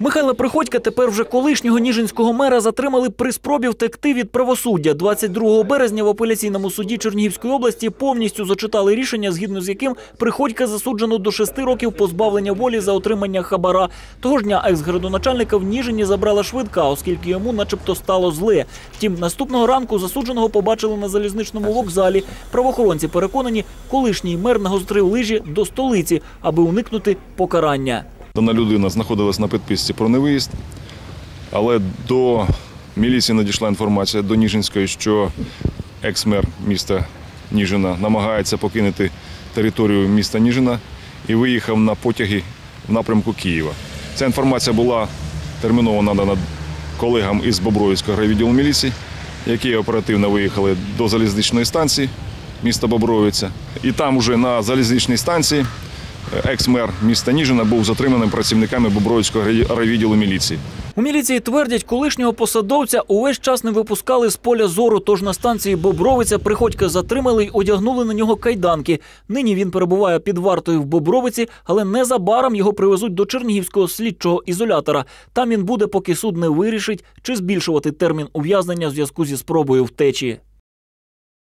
Михайла Приходька, тепер вже колишнього ніжинського мера, затримали при спробі втекти від правосуддя. 22 березня в апеляційному суді Чернігівської області повністю зачитали рішення, згідно з яким Приходька засуджено до 6 років позбавлення волі за отримання хабара. Того ж дня екс-градоначальника в Ніжині забрала швидка, оскільки йому начебто стало зле. Втім, наступного ранку засудженого побачили на залізничному вокзалі. Правоохоронці переконані, колишній мер нагострив лижі до столиці, аби уникнути покарання. Дана людина знаходилась на підписці про невиїзд, але до міліції надійшла інформація до Ніжинської, що екс-мер міста Ніжина намагається покинути територію міста Ніжина і виїхав на потяги в напрямку Києва. Ця інформація була терміново надана колегам із Бобровицького райвідділу міліції, які оперативно виїхали до залізничної станції міста Бобровиця. І там уже на залізничній станції екс-мер міста Ніжина був затриманим працівниками Бобровицького райвідділу міліції. У міліції твердять, колишнього посадовця увесь час не випускали з поля зору. Тож на станції Бобровиця приходька затримали й одягнули на нього кайданки. Нині він перебуває під вартою в Бобровиці, але незабаром його привезуть до Чернігівського слідчого ізолятора. Там він буде, поки суд не вирішить, чи збільшувати термін ув'язнення в зв'язку зі спробою втечі.